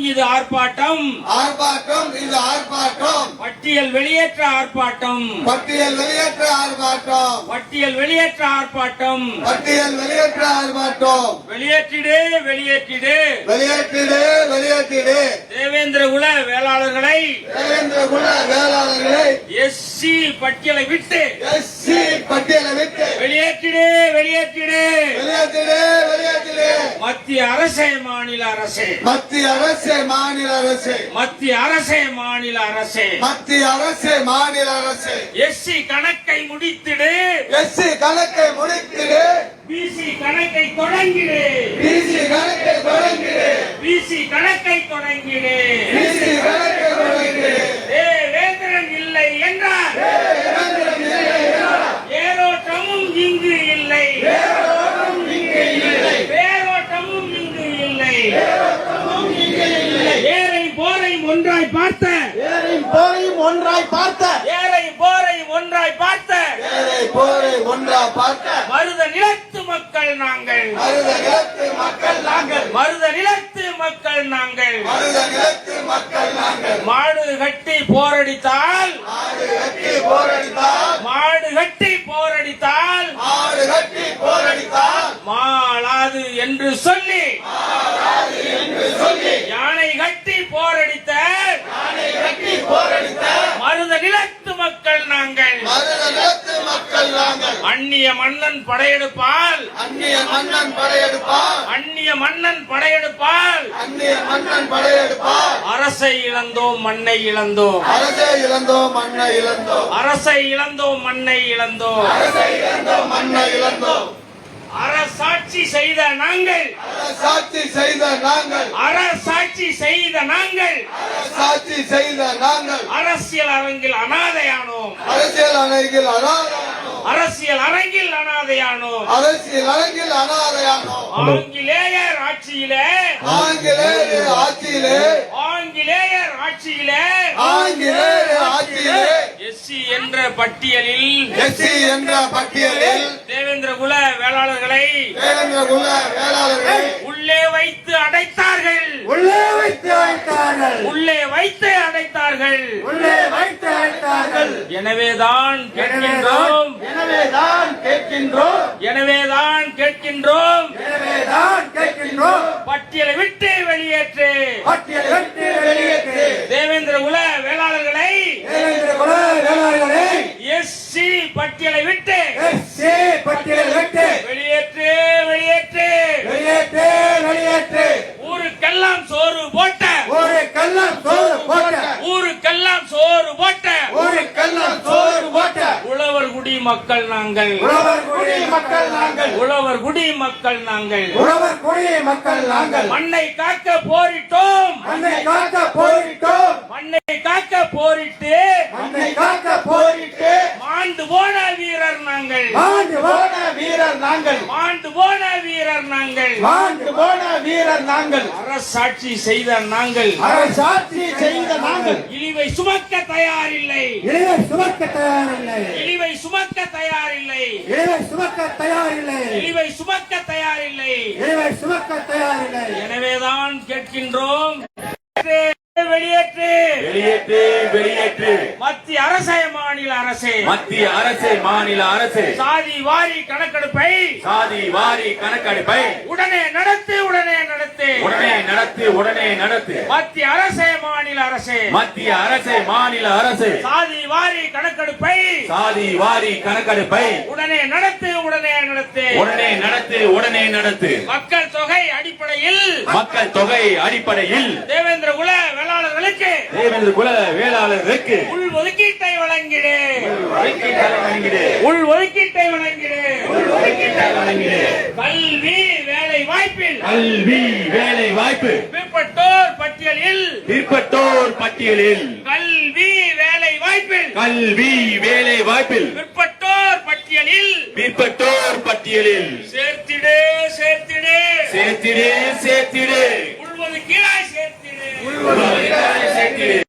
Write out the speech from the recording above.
இது ஆர்ப்பாட்டம். ஆர்ப்பாட்டம் இது ஆர்ப்பாட்டம். பட்டியல் வெளியேற்ற ஆர்ப்பாட்டம். பட்டியல் வெளியேற்ற ஆர்ப்பாட்டம். பட்டியல் வெளியேற்ற ஆர்ப்பாட்டம். பட்டியல் வெளியேற்ற ஆர்ப்பாட்டம். வெளியேற்றிடு வெளியேற்றிடு. வெளியேற்றிடு வெளியேற்றிடு. தேவேந்திர குல வேளாளர்களை. தேவேந்திர குல வேளாளர்களை எஸ்சி பட்டியலை விட்டு எஸ்சி பட்டியலை விட்டு வெளியேற்றிடு மத்திய அரசே மாநில அரசே. மத்திய அரசு மாநில அரசு. மத்திய அரசே மாநில அரசே. மத்திய அரசு மாநில அரசு. எஸ்சி கணக்கை முடித்திடு. எஸ்சி கணக்கை முடித்திடு. பிசி கணக்கை தொடங்கிடு. பிசி கணக்கை தொடங்கிடு. பிசி கணக்கை தொடங்கிடு. இல்லை ஏரை போரை ஒன்றாய் பார்த்த. ஏழையும் போரையும் ஒன்றாய் பார்த்த. ஏரை போரை ஒன்றாய் பார்த்த. ஏழை போரை ஒன்றா பார்த்த. மருத நிலத்து மக்கள் நாங்கள். மருத நிலத்து மக்கள் நாங்கள். மருத நிலத்து மக்கள் நாங்கள். மருத நிலத்து மக்கள் நாங்கள். மாடு கட்டி போரடித்தால். ஆடு கட்டி போரடித்தால். மாடு கட்டி போரடித்தால். ஆடு கட்டி போரடித்தால். மாளாது என்று சொல்லி. யானை கட்டி போரடித்த மருத நிலத்து மக்கள் நாங்கள். அந்நிய மன்னன் படையெடுப்பால். அந்நிய மன்னன் படையெடுப்பார் அந்நிய மன்னன் படையெடுப்பால். அந்நிய மன்னன் படையெடுப்பார் அரசை இழந்தோம் மண்ணை இழந்தோம். அரசை இழந்தோம் மண்ணை இழந்தோம். அரசை இழந்தோம் மண்ணை இழந்தோம். அரசை இழந்தோம் மண்ணை இழந்தோம். அரசாட்சி செய்த நாங்கள். சாட்சி செய்த நாங்கள். அரசாட்சி செய்த நாங்கள். சாட்சி செய்த நாங்கள். அரசியல் அரங்கில் அனாதையானோம். அரசியல் அணையில் அனாதையானோம். அரசியல் அரங்கில் அனாதையானோம். அரசியல் அரங்கில் அனாதையானோம். ஆங்கிலேயர் ஆட்சியிலே. ஆங்கிலேய ஆட்சியிலே. ஆங்கிலேயர் ஆட்சியிலே. என்ற பட்டியலில் எஸ்சி என்ற பட்டியலில் தேவேந்திர குல வேளாளர்களை வேலந்திர குல வேளாளர்கள் உள்ளே வைத்து அடைத்தார்கள். உள்ளே வைத்து வைத்தார்கள் உள்ளே வைத்து அடைத்தார்கள். உள்ளே வைத்து வைத்தார்கள் எனவேதான் கேட்கின்றோம். எனவேதான் கேட்கின்றோம். எனவேதான் கேட்கின்றோம். எனவேதான் கேட்கின்றோம் பட்டியலை விட்டு வெளியேற்று பட்டியலை விட்டு வெளியேற்று தேவேந்திர குல வேளாளர்களை தேவேந்திர குல வேளாளர்களை எஸ்சி பட்டியலை விட்டு பட்டியலை விட்டு. வெளியேற்று வெளியேற்று. வெளியேற்று வெளியேற்று. ஊருக்கெல்லாம் சோறு போட்ட. கள்ளம் சோறு போட்ட. ஊருக்கெல்லாம் சோறு போட்ட. கள்ளம் சோறு போட்ட. உழவர் குடி மக்கள் நாங்கள். உழவர் குடி மக்கள் நாங்கள். உழவர் குடி மக்கள் நாங்கள். உழவர் குடி மக்கள் நாங்கள். மண்ணை காக்க போரிட்டோம். மண்ணை காக்க போரிட்டோம். மண்ணை காக்க போரிட்டு மண்ணை நாங்கள். அரசாட்சி செய்த நாங்கள். அரசாட்சி செய்த நாங்கள். இழிவை சுமக்க தயாரில்லை. இளைய சுமக்க தயாரில்லை. இழிவை சுமக்க தயாரில்லை. இளைய சுமக்க தயாரில்லை. இழிவை சுமக்க தயாரில்லை. இளைய சுமக்க தயாரில்லை. எனவேதான் கேட்கின்றோம். வெளியேற்று வெளியேற்று. வெளியேற்று மத்திய அரசே மாநில அரசே. மத்திய அரசு மாநில அரசு. சாதி வாரி கணக்கெடுப்பை சாதி வாரி கணக்கெடுப்பை. உடனே நடத்து உடனே உடனே நடத்து உடனே நடத்து. மத்திய அரசே மாநில அரசே. மத்திய அரசு மாநில அரசு. சாதி வாரி கணக்கெடுப்பை. சாதி வாரி கணக்கெடுப்பை. உடனே நடத்து உடனே நடத்து. உடனே நடத்து உடனே நடத்து. மக்கள் தொகை அடிப்படையில். மக்கள் தொகை அடிப்படையில். தேவேந்திர குல வேளாளர்களுக்கு. தேவேந்திர குல வேளாளருக்கு உள் ஒதுக்கீட்டை வழங்கிடு. ஒதுக்கீட்டை வழங்கிடு. உள் ஒதுக்கீட்டை வழங்கிடு. கல்வி வாய்ப்பில். கல்வி வேலை வாய்ப்பு. பிற்பட்டோர் பட்டியலில். பிற்பட்டோர் பட்டியலில். கல்வி வேலை வாய்ப்பில். கல்வி வேலை வாய்ப்பில். பிற்பட்டோர் பட்டியலில். பிற்பட்டோர் பட்டியலில். சேர்த்திடு சேர்த்திடு. சேர்த்திடு சேர்த்திடு. உள்ஒதுக்கீடாய் சேர்த்திடு. சேர்த்திடு. இந்த கட்சி